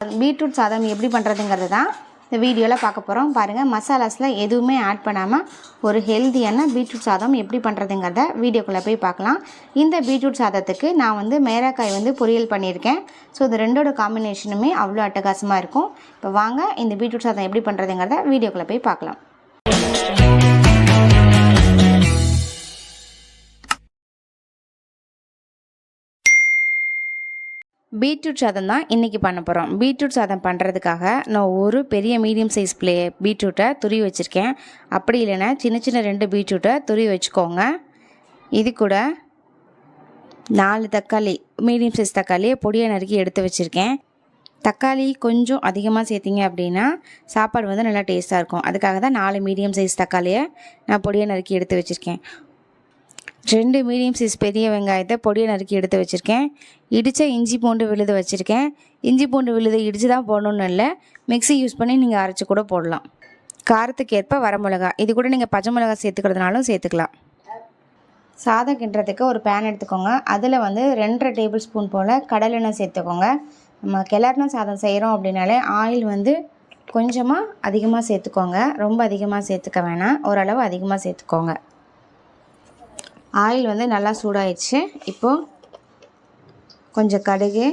Beetroot சாதம் எப்படி பண்ணுறதுங்கிறது தான் இந்த வீடியோவில் பார்க்க போகிறோம் பாருங்கள் மசாலாஸில் எதுவுமே ஆட் பண்ணாமல் ஒரு ஹெல்த்தியான பீட்ரூட் சாதம் எப்படி பண்ணுறதுங்கிறத வீடியோக்குள்ளே போய் பார்க்கலாம். இந்த பீட்ரூட் சாதத்துக்கு நான் வந்து மேராக்காய் வந்து பொரியல் பண்ணியிருக்கேன். ஸோ இந்த ரெண்டோட காம்பினேஷனுமே அவ்வளோ அட்டகாசமாக இருக்கும். இப்போ வாங்க இந்த பீட்ரூட் சாதம் எப்படி பண்ணுறதுங்கிறத வீடியோக்குள்ளே போய் பார்க்கலாம். பீட்ரூட் சாதம் தான் இன்றைக்கி பண்ண போகிறோம் பீட்ரூட் சாதம் பண்ணுறதுக்காக நான் ஒரு பெரிய மீடியம் சைஸ் ப்ளே பீட்ரூட்டை துருவி வச்சுருக்கேன். அப்படி இல்லைன்னா சின்ன சின்ன ரெண்டு பீட்ரூட்டை துருவி வச்சுக்கோங்க. இது கூட நாலு தக்காளி மீடியம் சைஸ் தக்காளியை பொடியை நறுக்கி எடுத்து வச்சுருக்கேன். தக்காளி கொஞ்சம் அதிகமாக சேர்த்திங்க அப்படின்னா சாப்பாடு வந்து நல்லா டேஸ்ட்டாக இருக்கும். அதுக்காக தான் நாலு மீடியம் சைஸ் தக்காளியை நான் பொடியை நறுக்கி எடுத்து வச்சுருக்கேன். ரெண்டு மீடியம் சைஸ் பெரிய வெங்காயத்தை பொடியை நறுக்கி எடுத்து வச்சுருக்கேன். இடித்த இஞ்சி பூண்டு விழுது வச்சுருக்கேன். இஞ்சி பூண்டு விழுது இடித்து தான் போடணும்னு இல்லை. மிக்ஸி யூஸ் பண்ணி நீங்கள் அரைச்சி கூட போடலாம். காரத்துக்கு ஏற்ப வரமிளகா இது கூட நீங்கள் பச்சை மிளகா சேர்த்துக்கிறதுனாலும் சேர்த்துக்கலாம். சாதம் கிண்டுறதுக்கு ஒரு பேன் எடுத்துக்கோங்க. அதில் வந்து ரெண்டரை டேபிள் ஸ்பூன் போல் கடலெண்ணெய் சேர்த்துக்கோங்க. நம்ம கிளறின சாதம் செய்கிறோம் அப்படின்னாலே ஆயில் வந்து கொஞ்சமாக அதிகமாக சேர்த்துக்கோங்க. ரொம்ப அதிகமாக சேர்த்துக்க வேணாம். ஓரளவு அதிகமாக சேர்த்துக்கோங்க. ஆயில் வந்து நல்லா சூடாயிடுச்சு. இப்போது கொஞ்சம் கடுகு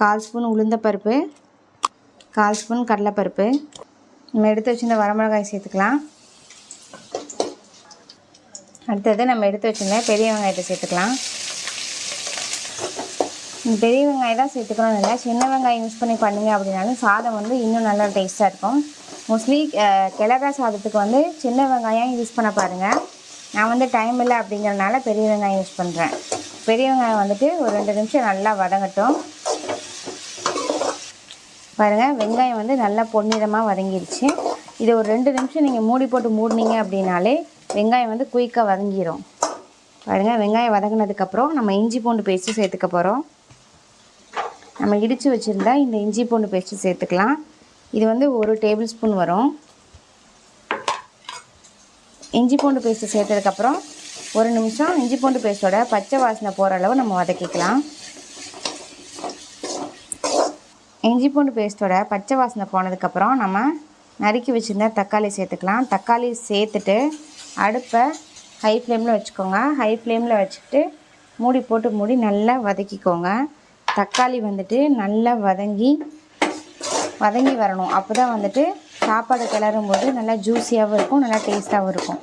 கால் ஸ்பூன் உளுந்தப்பருப்பு கால் ஸ்பூன் கடலைப்பருப்பு. நம்ம எடுத்து வச்சுருந்த வரமிளகாய் சேர்த்துக்கலாம். அடுத்தது நம்ம எடுத்து வச்சுருந்த பெரிய வெங்காயத்தை சேர்த்துக்கலாம். பெரிய வெங்காயம் தான் சேர்த்துக்கணும் இல்லை. சின்ன வெங்காயம் யூஸ் பண்ணி பண்ணுங்க அப்படின்னாலும் சாதம் வந்து இன்னும் நல்லா டேஸ்ட்டாக இருக்கும். மோஸ்ட்லி கிளறா சாதத்துக்கு வந்து சின்ன வெங்காயம் யூஸ் பண்ண பாருங்கள் நான் வந்து டைம் இல்லை அப்படிங்கிறனால பெரிய வெங்காயம் யூஸ் பண்ணுறேன் பெரிய வெங்காயம் வந்துட்டு ஒரு ரெண்டு நிமிஷம் நல்லா வதங்கட்டும். பாருங்கள் வெங்காயம் வந்து நல்லா பொன்னிறமாக வதங்கிடுச்சு இது ஒரு ரெண்டு நிமிஷம் நீங்கள் மூடி போட்டு மூடினீங்க அப்படின்னாலே வெங்காயம் வந்து குயிக்காக வதங்கிடும் பாருங்கள் வெங்காயம் வதங்கினதுக்கப்புறம் நம்ம இஞ்சி பூண்டு பேஸ்ட்டு சேர்த்துக்க போகிறோம் நம்ம இடித்து வச்சுருந்தா இந்த இஞ்சி பூண்டு பேஸ்ட்டு சேர்த்துக்கலாம். இது வந்து ஒரு டேபிள் ஸ்பூன் வரும். இஞ்சி பூண்டு பேஸ்ட்டு சேர்த்ததுக்கப்புறம் ஒரு நிமிஷம் இஞ்சி பூண்டு பேஸ்ட்டோட பச்சை வாசனை போகிற அளவு நம்ம வதக்கிக்கலாம். இஞ்சி பூண்டு பேஸ்ட்டோட பச்சை வாசனை போனதுக்கப்புறம் நம்ம நறுக்கி வச்சுருந்த தக்காளி சேர்த்துக்கலாம். தக்காளி சேர்த்துட்டு அடுப்பை ஹை ஃப்ளேமில் வச்சுக்கோங்க. ஹை ஃப்ளேமில் வச்சுட்டு மூடி போட்டு மூடி நல்லா வதக்கிக்கோங்க. தக்காளி வந்துட்டு நல்லா வதங்கி வதங்கி வரணும். அப்போ தான் வந்துட்டு சாப்பாடு கிளறும் போது நல்லா ஜூஸியாகவும் இருக்கும் நல்லா டேஸ்ட்டாகவும் இருக்கும்.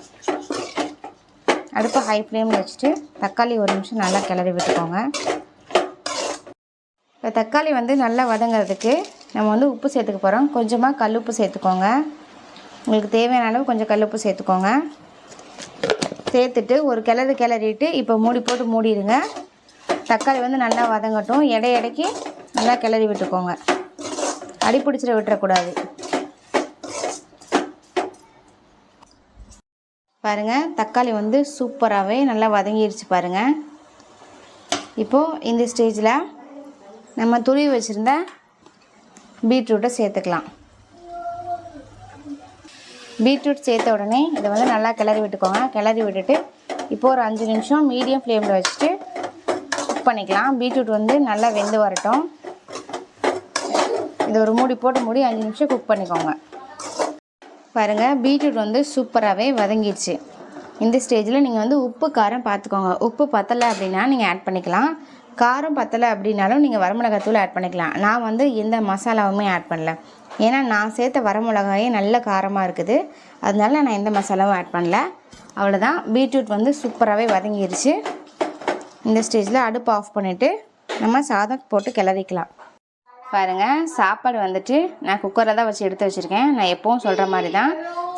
அடுப்பை ஹை ஃப்ளேமில் வச்சுட்டு தக்காளி ஒரு நிமிஷம் நல்லா கிளறி விட்டுக்கோங்க. இப்போ தக்காளி வந்து நல்லா வதங்கிறதுக்கு நம்ம வந்து உப்பு சேர்த்துக்க போகிறோம் கொஞ்சமாக கல் உப்பு சேர்த்துக்கோங்க. உங்களுக்கு தேவையான அளவு கொஞ்சம் கல் உப்பு சேர்த்துக்கோங்க. சேர்த்துட்டு ஒரு கிளறு கிளறிட்டு இப்போ மூடி போட்டு மூடிடுங்க. தக்காளி வந்து நல்லா வதங்கட்டும். எடை எடைக்கு நல்லா கிளறி விட்டுக்கோங்க. அடி பிடிச்சிட விட்டுறக்கூடாது. பாருங்கள் தக்காளி வந்து சூப்பராகவே நல்லா வதங்கிடுச்சு பாருங்கள் இப்போது இந்த ஸ்டேஜில் நம்ம துருவி வச்சுருந்த பீட்ரூட்டை சேர்த்துக்கலாம். பீட்ரூட் சேர்த்த உடனே இதை வந்து நல்லா கிளறி விட்டுக்கோங்க. கிளறி விட்டுட்டு இப்போது ஒரு அஞ்சு நிமிஷம் மீடியம் ஃப்ளேமில் வச்சுட்டு குக் பண்ணிக்கலாம். பீட்ரூட் வந்து நல்லா வெந்து வரட்டும். இதை ஒரு மூடி போட்டு மூடி அஞ்சு நிமிஷம் குக் பண்ணிக்கோங்க. பாருங்கள் பீட்ரூட் வந்து சூப்பராகவே வதங்கிடுச்சு. இந்த ஸ்டேஜில் நீங்கள் வந்து உப்பு காரம் பார்த்துக்கோங்க உப்பு பத்தலை அப்படின்னா நீங்கள் ஆட் பண்ணிக்கலாம். காரம் பத்தலை அப்படின்னாலும் நீங்கள் வரமிளகாத்தூள் ஆட் பண்ணிக்கலாம். நான் வந்து எந்த மசாலாவுமே ஆட் பண்ணல. ஏன்னா நான் சேர்த்த வரமிளகாயே நல்ல காரமாக இருக்குது. அதனால நான் எந்த மசாலாவும் ஆட் பண்ணல. அவ்வளோதான் பீட்ரூட் வந்து சூப்பராகவே வதங்கிருச்சு. இந்த ஸ்டேஜில் அடுப்பு ஆஃப் பண்ணிவிட்டு நம்ம சாதம் போட்டு கிளறிக்கலாம். பாருங்கள் சாப்பாடு வந்துட்டு நான் குக்கரில் தான் வச்சு எடுத்து வச்சுருக்கேன். நான் எப்போவும் சொல்கிற மாதிரி தான்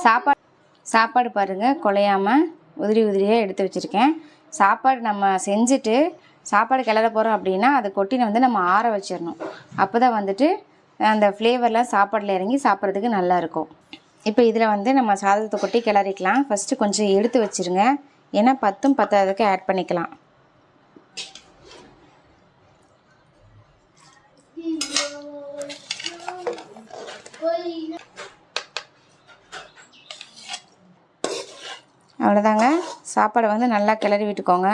சாப்பாடு சாப்பாடு பாருங்கள் குலையாமல் உதிரி உதிரியாக எடுத்து வச்சுருக்கேன். சாப்பாடு நம்ம செஞ்சுட்டு சாப்பாடு கிளற போகிறோம் அப்படின்னா அதை கொட்டினை வந்து நம்ம ஆற வச்சிடணும் அப்போ தான் வந்துட்டு அந்த ஃப்ளேவர்லாம் சாப்பாடில் இறங்கி சாப்பிட்றதுக்கு நல்லாயிருக்கும் இப்போ இதில் வந்து நம்ம சாதத்தை கொட்டி கிளறிக்கலாம். ஃபஸ்ட்டு கொஞ்சம் எடுத்து வச்சுருங்க. ஏன்னா பத்தும் பத்தாததுக்கு ஆட் பண்ணிக்கலாம். சாப்பாடை வந்து நல்லா கிளறி விட்டுக்கோங்க.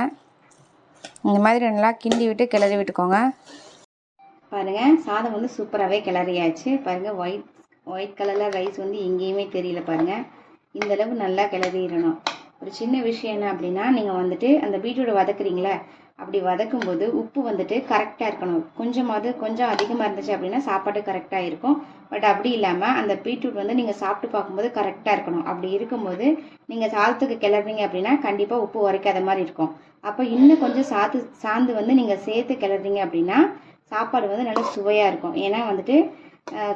இந்த மாதிரி நல்லா கிண்டி விட்டு கிளறி விட்டுக்கோங்க. பாருங்கள் சாதம் வந்து சூப்பராகவே கிளறியாச்சு. பாருங்கள் ஒயிட் ஒயிட் கலரில் ரைஸ் வந்து எங்கேயுமே தெரியல பாருங்கள் இந்த அளவு நல்லா கிளறிடணும். ஒரு சின்ன விஷயம் என்ன அப்படின்னா நீங்கள் வந்துட்டு அந்த பீட்ரூட்டை வதக்குறீங்களே அப்படி வதக்கும் போது உப்பு வந்துட்டு கரெக்டாக இருக்கணும். கொஞ்சமாவது கொஞ்சம் அதிகமாக இருந்துச்சு அப்படின்னா சாப்பாடு கரெக்டாக இருக்கும். பட் அப்படி இல்லாமல் அந்த பீட்ரூட் வந்து நீங்கள் சாப்பிட்டு பார்க்கும்போது கரெக்டாக இருக்கணும். அப்படி இருக்கும்போது நீங்கள் சாதத்துக்கு கிளறீங்க அப்படின்னா கண்டிப்பாக உப்பு உரைக்காத மாதிரி இருக்கும். அப்போ இன்னும் கொஞ்சம் சாத்து சாந்து வந்து நீங்கள் சேர்த்து கிளறீங்க அப்படின்னா சாப்பாடு வந்து நல்லா சுவையாக இருக்கும். ஏன்னா வந்துட்டு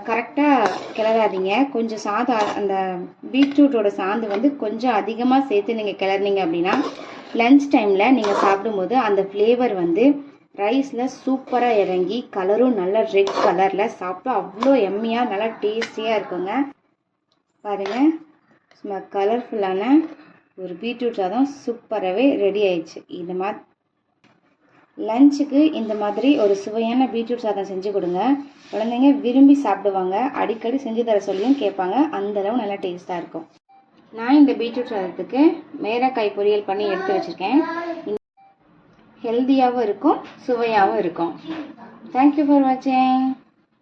கரெக்டாக கிளறாதீங்க. கொஞ்சம் சாதம் அந்த பீட்ரூட்டோட சாந்து வந்து கொஞ்சம் அதிகமாக சேர்த்து நீங்கள் கிளறினீங்க அப்படின்னா லன்ச் டைமில் நீங்கள் சாப்பிடும்போது அந்த ஃப்ளேவர் வந்து ரைஸில் சூப்பராக இறங்கி கலரும் நல்லா ரெட் கலரில் சாப்பிட்டா அவ்வளோ எம்மியாக நல்லா டேஸ்டியாக இருக்குங்க. பாருங்கள் சும்மா கலர்ஃபுல்லான ஒரு பீட்ரூட் சாதம் சூப்பராகவே ரெடி ஆயிடுச்சு. இந்த மாதிரி லஞ்சுக்கு இந்த மாதிரி ஒரு சுவையான பீட்ரூட் சாதம் செஞ்சு கொடுங்க. குழந்தைங்க விரும்பி சாப்பிடுவாங்க. அடிக்கடி செஞ்சு தர சொல்லியும் கேட்பாங்க. அந்தளவு நல்லா டேஸ்ட்டாக இருக்கும். நான் இந்த பீட்ரூட் சாதத்துக்கு மேரக்காய் பொரியல் பண்ணி எடுத்து வச்சுருக்கேன். ஹெல்த்தியாகவும் இருக்கும் சுவையாகவும் இருக்கும். தேங்க்யூ ஃபார் வாட்சிங்